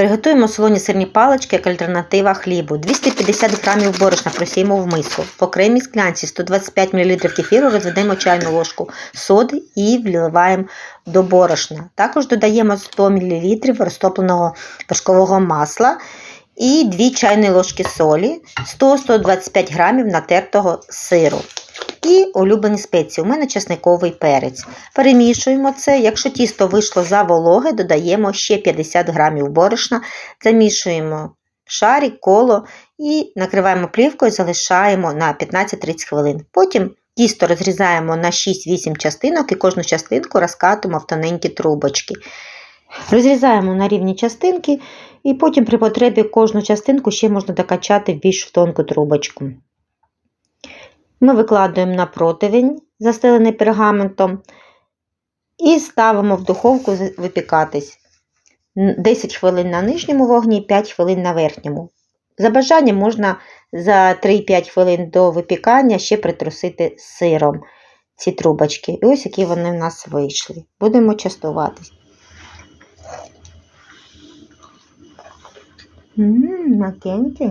Приготуємо солоні сирні палички як альтернатива хлібу. 250 грамів борошна просіємо в миску. В окремій склянці 125 мл кефіру розведемо чайну ложку соди і вливаємо до борошна. Також додаємо 100 мл розтопленого вершкового масла і 2 чайні ложки солі, 100-125 грамів натертого сиру. І улюблені спеції. У мене чесниковий перець. Перемішуємо це. Якщо тісто вийшло за вологе, додаємо ще 50 грамів борошна, замішуємо шарик, коло і накриваємо плівкою, залишаємо на 15-30 хвилин. Потім тісто розрізаємо на 6-8 частинок і кожну частинку розкатуємо в тоненькі трубочки. Розрізаємо на рівні частинки, і потім при потребі кожну частинку ще можна докачати більш тонку трубочку. Ми викладуємо на противень, застелений пергаментом, і ставимо в духовку випікатись 10 хвилин на нижньому вогні, 5 хвилин на верхньому. За бажанням можна за 3-5 хвилин до випікання ще притрусити сиром ці трубочки. І ось які вони в нас вийшли. Будемо частуватись. Ммм, макенькі.